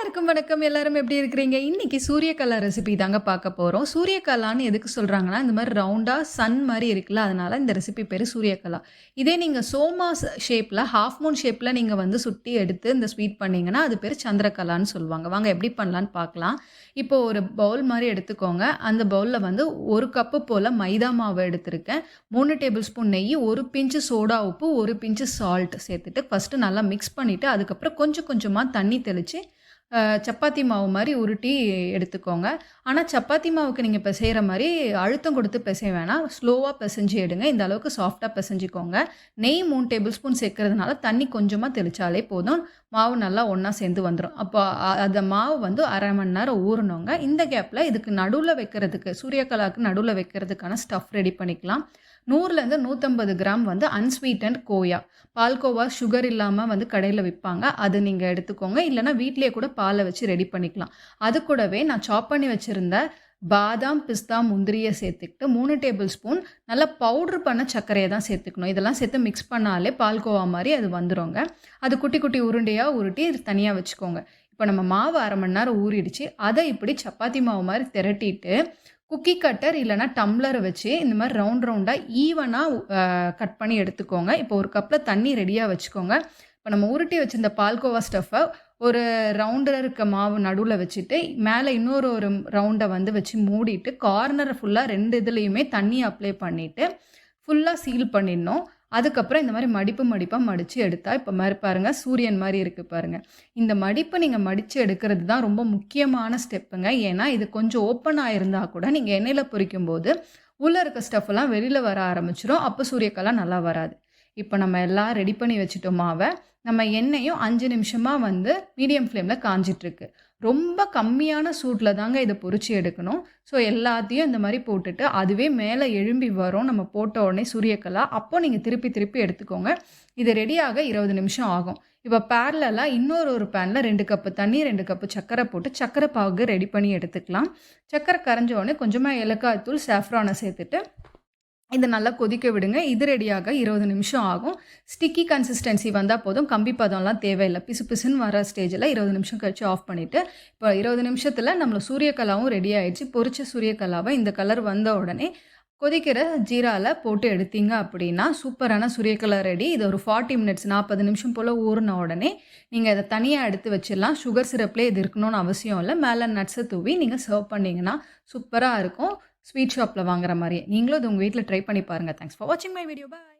எல்லாருக்கும் வணக்கம். எல்லாரும் எப்படி இருக்கிறீங்க? இன்னைக்கு சூரியகலா ரெசிபி தாங்க பார்க்க போகிறோம் சூரியகலான்னு எதுக்கு சொல்கிறாங்கன்னா இந்த மாதிரி ரவுண்டாக சன் மாதிரி இருக்குல்ல அதனால இந்த ரெசிபி பேர் சூரியகலா இதே நீங்கள் சோமா ஷேப்பில் ஹாஃப் மூன் ஷேப்பில் நீங்கள் வந்து சுட்டி எடுத்து இந்த ஸ்வீட் பண்ணிங்கன்னா அது பேர் சந்திரகலான்னு சொல்லுவாங்க. வாங்க எப்படி பண்ணலான்னு பார்க்கலாம். இப்போ ஒரு பவுல் மாதிரி எடுத்துக்கோங்க. அந்த பவுலில் வந்து ஒரு கப்பு போல் மைதா மாவு எடுத்திருக்கேன். மூணு டேபிள் ஸ்பூன் நெய் ஒரு பிஞ்சு சோடா உப்பு ஒரு பிஞ்சு சால்ட் சேர்த்துட்டு ஃபஸ்ட்டு நல்லா மிக்ஸ் பண்ணிவிட்டு அதுக்கப்புறம் கொஞ்சம் கொஞ்சமாக தண்ணி தெளித்து சப்பாத்தி மாவு மாதிரி உருட்டி எடுத்துக்கோங்க. ஆனால் சப்பாத்தி மாவுக்கு நீங்கள் பிசைகிற மாதிரி அழுத்தம் கொடுத்து பிசைய வேணாம். ஸ்லோவாக பிசைஞ்சு எடுங்க. இந்த அளவுக்கு சாஃப்டாக பிசைஞ்சிக்கோங்க. நெய் மூணு டேபிள் ஸ்பூன் சேர்க்கறதுனால தண்ணி கொஞ்சமாக தெளித்தாலே போதும். மாவு நல்லா ஒன்றா சேர்ந்து வந்துடும் அப்போ அந்த மாவு வந்து அரை மணி நேரம் ஊறணுங்க. இந்த கேப்பில் இதுக்கு நடுவில் வைக்கிறதுக்கு சூரியகலாவுக்கு நடுவில் வைக்கிறதுக்கான ஸ்டஃப் ரெடி பண்ணிக்கலாம். நூறுலேருந்து நூற்றம்பது கிராம் வந்து அன்ஸ்வீட்டன்ட் கோயா. பால்கோவா சுகர் இல்லாமல் வந்து கடையில் விற்பாங்க அது நீங்கள் எடுத்துக்கோங்க. இல்லைனா வீட்லேயே கூட பாலை வச்சு ரெடி பண்ணிக்கலாம். அது கூடவே நான் சாப் பண்ணி வச்சுருந்த பாதாம் பிஸ்தா முந்திரியை சேர்த்துக்கிட்டு மூணு டேபிள் ஸ்பூன் நல்லா பவுட்ரு பண்ண சர்க்கரையை தான் சேர்த்துக்கணும். இதெல்லாம் சேர்த்து மிக்ஸ் பண்ணாலே பால்கோவா மாதிரி அது வந்துடுங்க அது குட்டி குட்டி உருண்டையாக உருட்டி தனியாக வச்சுக்கோங்க. இப்போ நம்ம மாவு அரை மணி நேரம் ஊறிடுச்சு. அதை இப்படி சப்பாத்தி மாவு மாதிரி திரட்டிட்டு குக்கி கட்டர் இல்லைனா டம்ளரை வச்சு இந்த மாதிரி ரவுண்ட் ரவுண்டாக ஈவனாக கட் பண்ணி எடுத்துக்கோங்க. இப்போ ஒரு கப்பில் தண்ணி ரெடியாக வச்சுக்கோங்க. இப்போ நம்ம உருட்டி வச்சுருந்த பால்கோவா ஸ்டஃப்பை ஒரு ரவுண்டில் இருக்க மாவு நடுவில் வச்சுட்டு மேலே இன்னொரு ஒரு ரவுண்டை வந்து வச்சு மூடிட்டு கார்னரை ஃபுல்லாக ரெண்டு இதுலேயுமே தண்ணி அப்ளை பண்ணிவிட்டு ஃபுல்லாக சீல் பண்ணிடணும். அதுக்கப்புறம் இந்த மாதிரி மடிப்பு மடிப்பாக மடித்து எடுத்தால் இப்போ மாதிரி பாருங்கள் சூரியன் மாதிரி இருக்குது பாருங்கள் இந்த மடிப்பை நீங்கள் மடித்து எடுக்கிறது தான் ரொம்ப முக்கியமான ஸ்டெப்புங்க. ஏன்னா இது கொஞ்சம் ஓப்பன் இருந்தால் கூட நீங்கள் எண்ணெயில் பொரிக்கும் போது உள்ளே இருக்க ஸ்டெஃப்லாம் வெளியில் வர ஆரம்பிச்சிடும் அப்போ சூரியக்கெல்லாம் நல்லா வராது. இப்போ நம்ம எல்லாம் ரெடி பண்ணி வச்சுட்டோம் மாவை நம்ம எண்ணெயும் அஞ்சு நிமிஷமாக வந்து மீடியம் ஃப்ளேமில் காஞ்சிட்ருக்கு ரொம்ப கம்மியான சூட்டில் தாங்க இதை பொறிச்சு எடுக்கணும். ஸோ எல்லாத்தையும் இந்த மாதிரி போட்டுட்டு அதுவே மேலே எழும்பி வரும். நம்ம போட்ட உடனே சூரியக்கலா. அப்போ நீங்கள் திருப்பி திருப்பி எடுத்துக்கோங்க. இது ரெடியாக இருபது நிமிஷம் ஆகும். இப்போ பேரலெல்லாம் இன்னொரு ஒரு பேனில் ரெண்டு கப்பு தண்ணி ரெண்டு கப்பு சர்க்கரை போட்டு சர்க்கரை பாகு ரெடி பண்ணி எடுத்துக்கலாம். சர்க்கரை கரைஞ்ச உடனே கொஞ்சமாக ஏலக்காய் தூள் சாஃப்ரானை சேர்த்துட்டு இதை நல்லா கொதிக்க விடுங்க. இது ரெடியாக இருபது நிமிஷம் ஆகும். ஸ்டிக்கி கன்சிஸ்டன்சி வந்தால் போதும். கம்பி பதம்லாம் தேவையில்லை. பிசு பிசுன்னு வர ஸ்டேஜில் இருபது நிமிஷம் கழிச்சு ஆஃப் பண்ணிவிட்டு இப்போ இருபது நிமிஷத்தில் நம்மளை சூரியக்கலாவும் ரெடி ஆகிடுச்சு பொரிச்ச சூரியக்கலாவை இந்த கலர் வந்த உடனே கொதிக்கிற ஜீராவில் போட்டு எடுத்தீங்க அப்படின்னா சூப்பரான சூரியக்கலா ரெடி இது ஒரு ஃபார்ட்டி மினிட்ஸ் நாற்பது நிமிஷம் போல் ஊறின உடனே நீங்கள் அதை தனியாக எடுத்து வச்சிடலாம். சுகர் சிரப்லேயே இது இருக்கணும்னு அவசியம் இல்லை. மேலே நட்ஸை தூவி நீங்கள் சர்வ் பண்ணிங்கன்னா சூப்பராக இருக்கும். ஸ்வீட் ஷாப்பில் வாங்குற மாதிரி. நீங்களும் இது உங்கள் வீட்டில் ட்ரை பண்ணி பாருங்கள் தேங்க்ஸ் ஃபார் வாட்சிங் மை வீடியோ பாய்